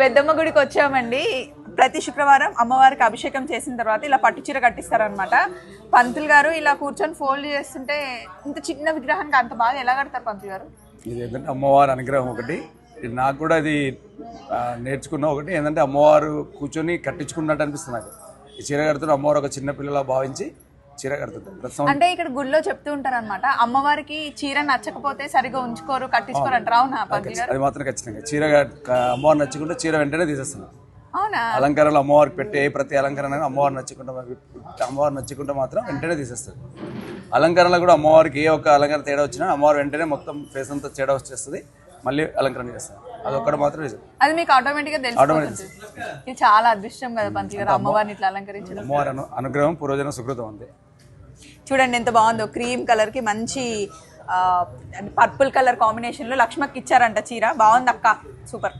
పెద్దమ్మ గుడికి వచ్చామండి. ప్రతి శుక్రవారం అమ్మవారికి అభిషేకం చేసిన తర్వాత ఇలా పట్టు చీర కట్టిస్తారనమాట పంతులు గారు ఇలా కూర్చొని ఫోల్డ్ చేస్తుంటే ఇంత చిన్న విగ్రహానికి అంత బాగా ఎలా కడతారు పంతులు గారు? ఇది ఏంటంటే అమ్మవారి అనుగ్రహం ఒకటి. ఇది నాకు కూడా అది నేర్చుకున్న ఒకటి. ఏంటంటే అమ్మవారు కూర్చొని కట్టించుకున్నట్టు అనిపిస్తుంది నాకు. ఈ చీర కడుతున్న అమ్మవారు ఒక చిన్న పిల్లలా భావించి చీర సంవత్సరం అంటే ఇక్కడ గుడిలో చెప్తూ ఉంటారు అనమాట అమ్మవారికి చీర నచ్చకపోతే సరిగా ఉంచుకోరు కట్టించుకోరు అంటారు. అవునా అది మాత్రం ఖచ్చితంగా. చీర అమ్మవారు నచ్చుకుంటే చీర వెంటనే తీసేస్తున్నాను అవునా? అలంకరణలు అమ్మవారికి పెట్టే ప్రతి అలంకరణ అమ్మవారు నచ్చుకుంటే అమ్మవారు నచ్చుకుంటే మాత్రం వెంటనే తీసేస్తుంది అలంకరణలో కూడా అమ్మవారికి ఏ ఒక్క అలంకరణ తేడా వచ్చినా అమ్మవారు వెంటనే మొత్తం ఫేస్ అంతా తేడా వచ్చేస్తుంది మళ్ళీ అలంకరణ చేస్తుంది అదొక్కటి మాత్రం నిజం. అది మీకు ఆటోమేటిక్గా ఇది చాలా అదృష్టం కదా పంతులు గారు అమ్మవారిని ఇట్లా అలంకరించడం. అమ్మవారి అను అనుగ్రహం పూర్వజన సుకృతం అంతే. చూడండి ఎంత బాగుందో. క్రీమ్ కలర్కి మంచి పర్పుల్ కలర్ కాంబినేషన్లో లక్ష్మకి ఇచ్చారంట చీర. బాగుంది అక్క సూపర్.